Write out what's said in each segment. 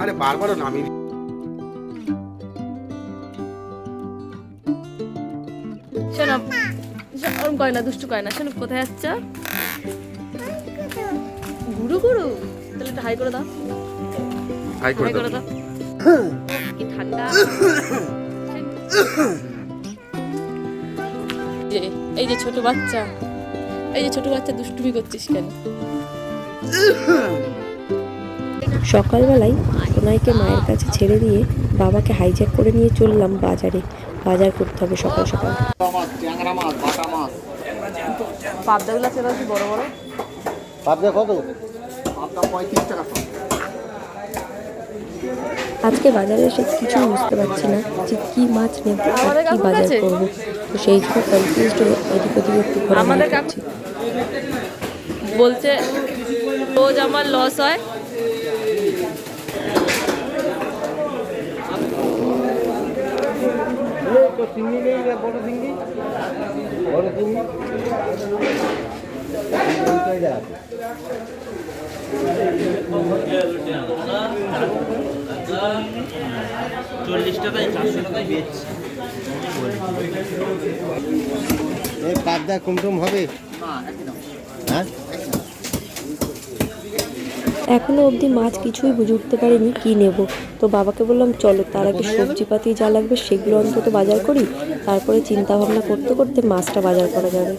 আরে বারবারও নামি শোনো ওরম করে না দুষ্টু করে না শোনো কোথায় যাচ্ছ? গুরু গুরু তাহলে একটু হাই করে দাও। হাই করে দাও। কি ঠান্ডা। এই যে ছোট বাচ্চা। এই যে ছোট বাচ্চা দুষ্টুমি করছিস কেন? সকালবেলায় সোনাইকে মায়ের কাছে ছেড়ে দিয়ে বাবাকে হাইজ্যাক করে নিয়ে চললাম বাজারে। বাজার করতে হবে সকাল সকাল। পাবদাগুলো কি বড় বড়। পাবদা কত? পাবদা পঁয়ত্রিশ টাকা। আজকে বাজারে এসে কিছু বুঝতে পারছি না যে কি মাছ নেব আর কি বাজার? করব। তো সেই জন্য কনফিউজড হয়ে এদিক ওদিক একটু ঘোরাঘুরি করছি। বলছে রোজ আমার লস হয়। হবে? হ্যাঁ? এখনও অবধি মাছ কিছুই বুঝে উঠতে পারিনি কি নেব। তো বাবাকে বললাম, চলো, তার আগে সবজিপাতি যা লাগবে সেগুলো অন্তত বাজার করি। তারপরে চিন্তা ভাবনা করতে করতে মাছটা বাজার করা যাবে।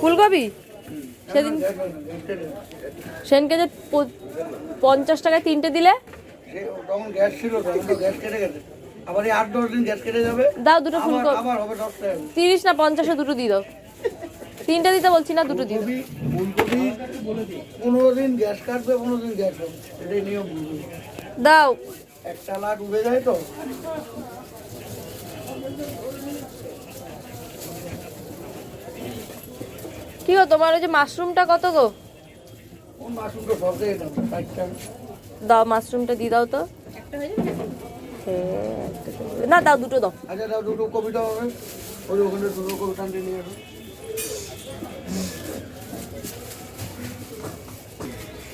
ফুলকপি? সেদিন সেনকে যে পঞ্চাশ টাকায় তিনটে দিলে? দাও দুটো তিরিশ না পঞ্চাশে দুটো দিয়ে দাও। তিনটে দিতে বলছি না, দুটো দিও। পনেরো দিন গ্যাস কাটবে পনেরো দিন গ্যাস হবে। এটাই নিয়ম। দাও। একটা লাখ উঠে যায় তো। কি গো তোমার ওই যে মাশরুমটা কত গো? সব দাম দাও মাশরুমটা দিয়ে দাও তো। হ্যাঁ, না দাও দুটো দাও। আচ্ছা দাও দুটো কপিটা হবে। ওই ওখানে দুটো কপি টানতে নিয়ে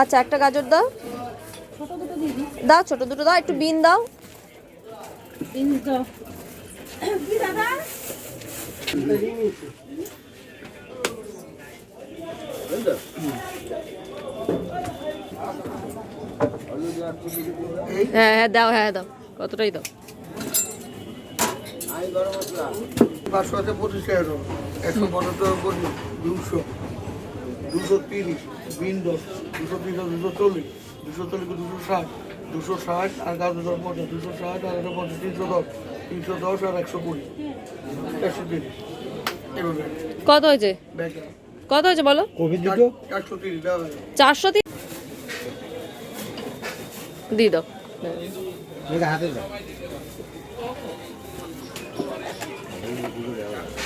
আচ্ছা একটা গাজর দাও। দাও ছোট দুটো দাও একটু বিন দাও। হ্যাঁ হ্যাঁ দাও হ্যাঁ দাও কতটাই দাও? পাঁচশো আছে পঁচিশ টাকা দাও। একশো পঁচাত্তর পঁচিশ দুশো। দুশো তিরিশ বিন দশ দুশো তিরিশ দুশো চল্লিশ দুশো চল্লিশ দুশো ষাট দুশো ষাট আর গাছ দশ পঞ্চাশ দুশো ষাট আর একশো পঞ্চাশ তিনশো দশ তিনশো দশ আর একশো কুড়ি। একশো তিরিশ। কত হয়েছে? কত হয়েছে বলো? চারশো তিন? দিয়ে দাও।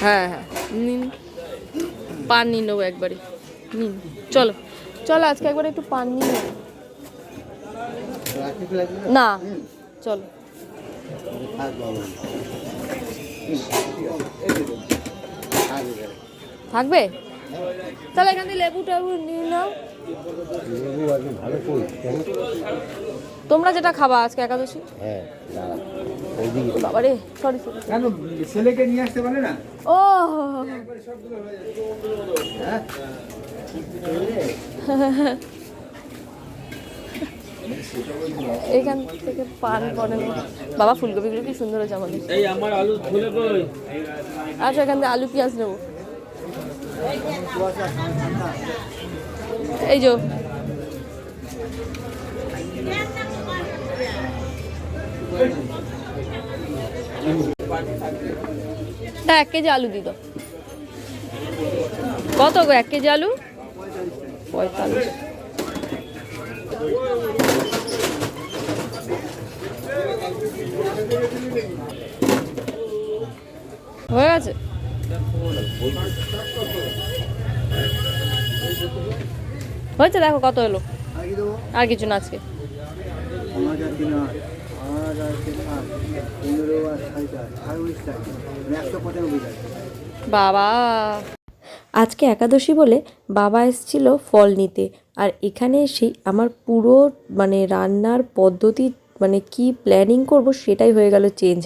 হ্যাঁ হ্যাঁ। নিন। পান নিয়ে নেব একবারে নিন চলো। চলো আজকে একবার একটু পান নিয়ে না চলো। থাকবে? তাহলে এখান থেকে লেবু টেবু নিয়ে নাও। তোমরা যেটা খাবা আজকে একাদশী? বাবারে সরি সরি ছেলেকে নিয়ে আসতে পারে না? ও। এখান থেকে পান করে। বাবা ফুলকপিগুলো কি সুন্দর হয়েছে আমাদের এই আমার আলু ফুলে কই? আচ্ছা এখান থেকে আলু পেঁয়াজ নেব। এই যো। এক কেজি আলু দিত কত গো এক কেজি আলু? পঁয়তাল্লিশ। হয়ে গেছে? হয়েছে দেখো কত এলো। আর কিছু না আজকে। বাবা। আজকে একাদশী বলে বাবা এসেছিল ফল নিতে। আর এখানে এসেই আমার পুরো মানে রান্নার পদ্ধতি মানে কি প্ল্যানিং করব সেটাই হয়ে গেল চেঞ্জ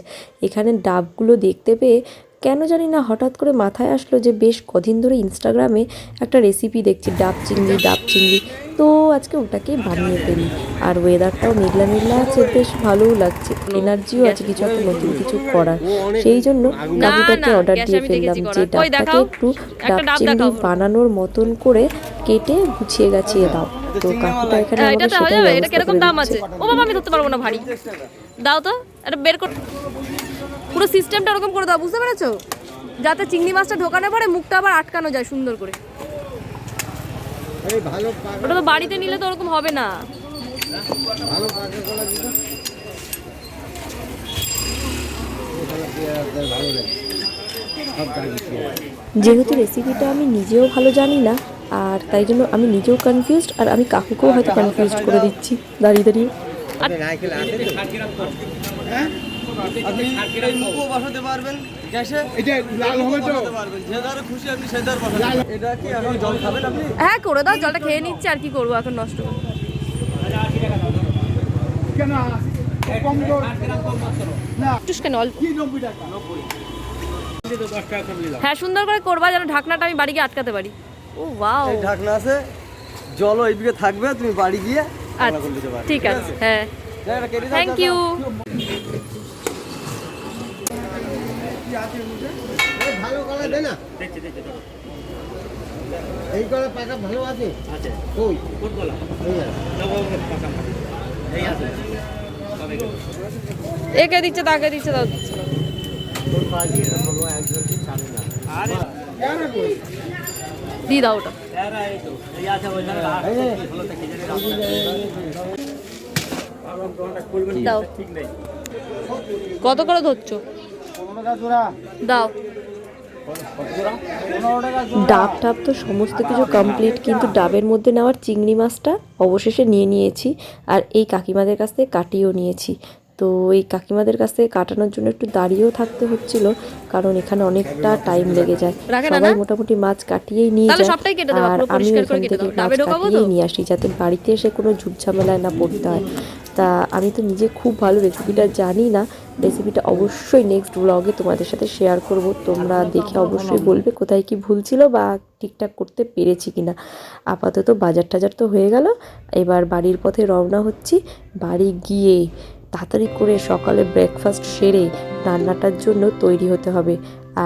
এখানে ডাবগুলো দেখতে পেয়ে কেন জানি না হঠাৎ করে মাথায় আসলো যে বেশ কদিন ধরে ইনস্টাগ্রামে একটা রেসিপি দেখছি, ডাব চিংড়ি ডাব চিংড়ি। তো আজকে ওটাকেই বানিয়ে ফেলি আর ওয়েদারটাও মেঘলা মেঘলা আছে বেশ ভালোও লাগছে। এনার্জিও আছে কিছু একটা নতুন কিছু করার। সেই জন্য কাকুটাকে অর্ডার দিয়ে ফেললাম যে। ডাবটাকে একটু ডাব চিংড়ি বানানোর মতন করে কেটে গুছিয়ে গাছিয়ে দাও। তো কাকুটা এখানে এটা ব্যবস্থা কীরকম দাম আছে? ও বাবা আমি ধরতে পারব না ভারী। দাও তো এটা বের কর। পুরো সিস্টেমটা ওরকম করে দাও বুঝতে পেরেছ? যাতে চিংড়ি মাছটা ঢোকানো পরে মুখটা আবার আটকানো যায় সুন্দর করে। ওটা তো বাড়িতে নিলে তো ওরকম হবে না। ভালো পাকা কলা ভালো লাগে যেহেতু রেসিপিটা আমি নিজেও ভালো জানি না আর তাই জন্য আমি নিজেও কনফিউজড আর আমি কাকুকেও হয়তো কনফিউজড করে দিচ্ছি। দাঁড়িয়ে দাঁড়িয়ে। আপনি এই মুখও বসাতে পারবেন গ্যাসে এটা লাল হবে তো। যে ধারে খুশি আপনি সে ধারে বসাতে এটা কি এখন জল খাবেন আপনি? হ্যাঁ করে দাও জলটা খেয়ে নিচ্ছে আর কি করব এখন নষ্ট করে। কেন? কম অল্প? হ্যাঁ সুন্দর করে করবা যেন ঢাকনাটা আমি বাড়ি গিয়ে আটকাতে পারি। Oh wow. ঢাকনা আছে জলও এইদিকে থাকবে তুমি বাড়ি গিয়ে আচ্ছা ঠিক আছে হ্যাঁ। থ্যাংক দাও, এই ভালো কলা দে না। এই কলা পাকা ভালো আছে? কই? এই আছে। একে দিচ্ছে তাকে দিচ্ছে তাও দিচ্ছে। দিয়ে দাও ওটা। দাও। কত করে ধরছো? দাও। ডাব টাব তো সমস্ত কিছু কমপ্লিট কিন্তু ডাবের মধ্যে নেওয়ার চিংড়ি মাছটা অবশেষে নিয়ে নিয়েছি আর এই কাকিমাদের কাছ থেকে কাটিয়েও নিয়েছি। তো এই কাকিমাদের কাছ থেকে কাটানোর জন্য একটু দাঁড়িয়েও থাকতে হচ্ছিল কারণ এখানে অনেকটা টাইম লেগে যায়। সবাই মোটামুটি মাছ কাটিয়েই নিয়ে যায় আর আমি এখান থেকে মাছ কাটিয়েই নিয়ে আসি যাতে বাড়িতে এসে কোনো ঝুট ঝামেলায় না পড়তে হয়। তা আমি তো নিজে খুব ভালো রেসিপিটা জানি না। রেসিপিটা অবশ্যই নেক্সট ব্লগে তোমাদের সাথে শেয়ার করব। তোমরা দেখে অবশ্যই বলবে কোথায় কি ভুল ছিল বা ঠিকঠাক করতে পেরেছি কিনা। আপাতত বাজার টাজার তো হয়ে গেল। এবার বাড়ির পথে রওনা হচ্ছি। বাড়ি গিয়ে তাড়াতাড়ি করে সকালে ব্রেকফাস্ট সেরে রান্নাটার জন্য তৈরি হতে হবে।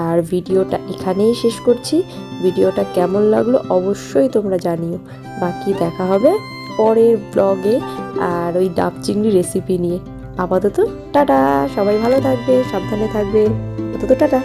আর ভিডিওটা এখানেই শেষ করছি। ভিডিওটা কেমন লাগল অবশ্যই তোমরা জানিও। বাকি দেখা হবে পরের ব্লগে আর ওই ডাব চিংড়ি রেসিপি নিয়ে। আপাতত টাটা, সবাই ভালো থাকবে, সাবধানে থাকবে। আপাতত টাটা।